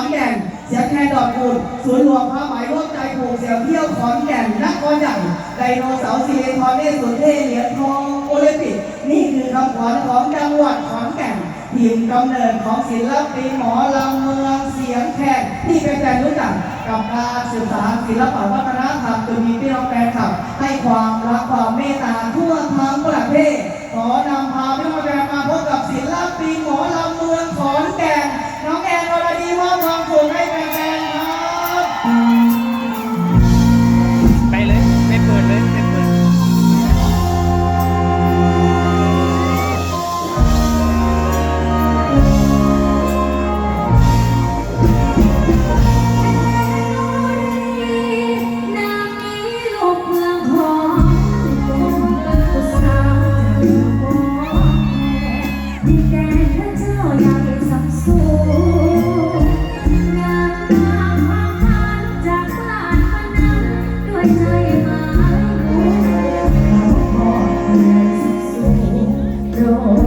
อนแก่น เสียงแคนดอกคูณศูนย์รวมผ้าไหมร่วมใจผูกเสียงเที่ยวขอนแก่นนครใหญ่ไดโนเสาร์ซีเรคอนเนสุนเทเหรียญทองโอลิมปิกนี่คือคำขวัญของจังหวัดขอนแก่นทีมกำเนิดของศิลปินหมอลำเมืองเสียงแคนที่เป็นแฟนรู้จักกับการศึกษาศิลปวัฒนธรรมตัวมีพี่น้องแฟนคลับ ให้ความรักความเมตตาทั่วทั้งประเทศขอนำพาพี่น้องแฟนมาพบกับศิลปินหมอลำเมืองขอนแก่น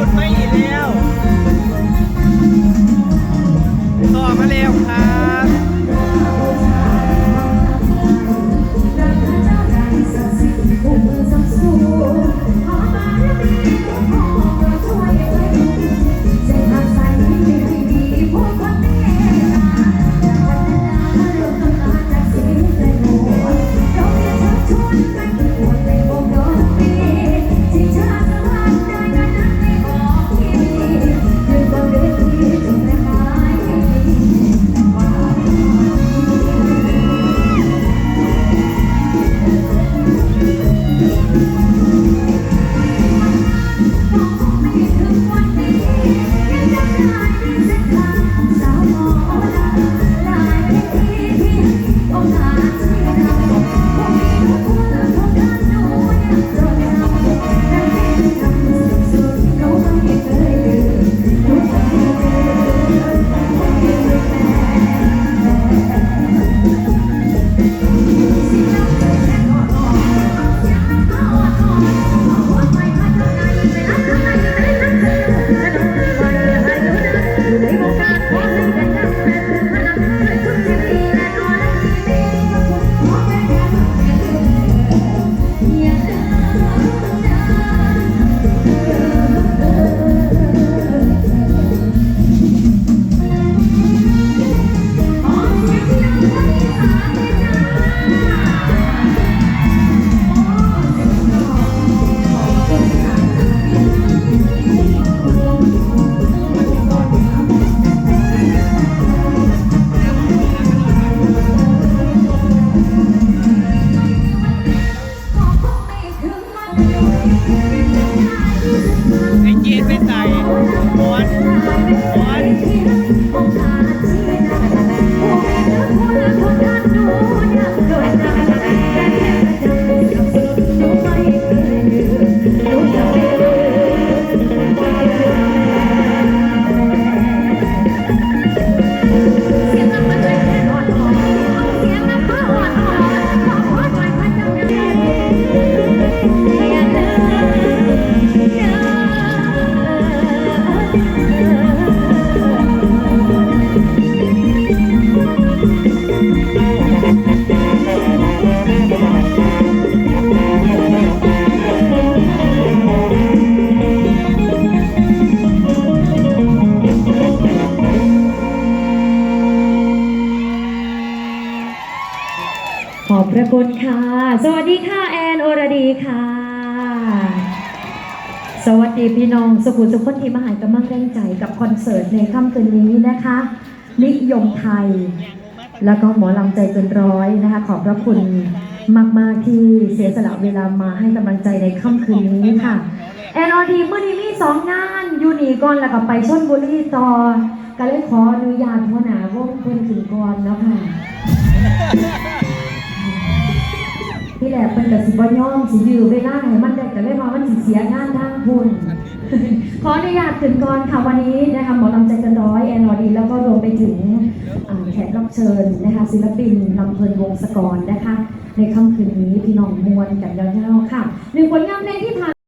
สุดไม่อีกแล้ว ต่อมาเร็วครับ ไขอบพระคุณค่ะ สวัสดีค่ะแอนโอรดีค่ะ สวัสดีพี่น้องสุขุสุขคนที่มาหายกำลังแรงใจกับคอนเสิร์ตในค่ำคืนนี้นะคะ นิยมไทย แล้วก็หมอลำใจเกินร้อยนะคะ ขอบพระคุณมาก ๆ ที่เสียสละเวลามาให้กำลังใจในค่ำคืนนี้ค่ะ แอนอดีเมื่อนี้มีสองงานยูนีก่อนแล้วก็ไปชนบุรีต่อก็เลยขออนุญาตหัวหนาวงเพิ่นขึ้นก่อนแล้วค่ะ ที่แหละเป็นกับสิบย่อมสิยือเวลาให้มันได้แต่เลยว่ามันสิเสียงานทางคุณขออนุญาตถึงก่อนค่ะวันนี้นะคะหมอลำใจกันร้อยแอนอดี แล้วก็รวมไปถึงแขกรับเชิญนะคะศิลปินลำเพลินวงศกรนะคะ ในค่ำคืนนี้พี่น้องมวลกันยาวๆค่ะหนึ่งผลงานเพลงที่ผ่าน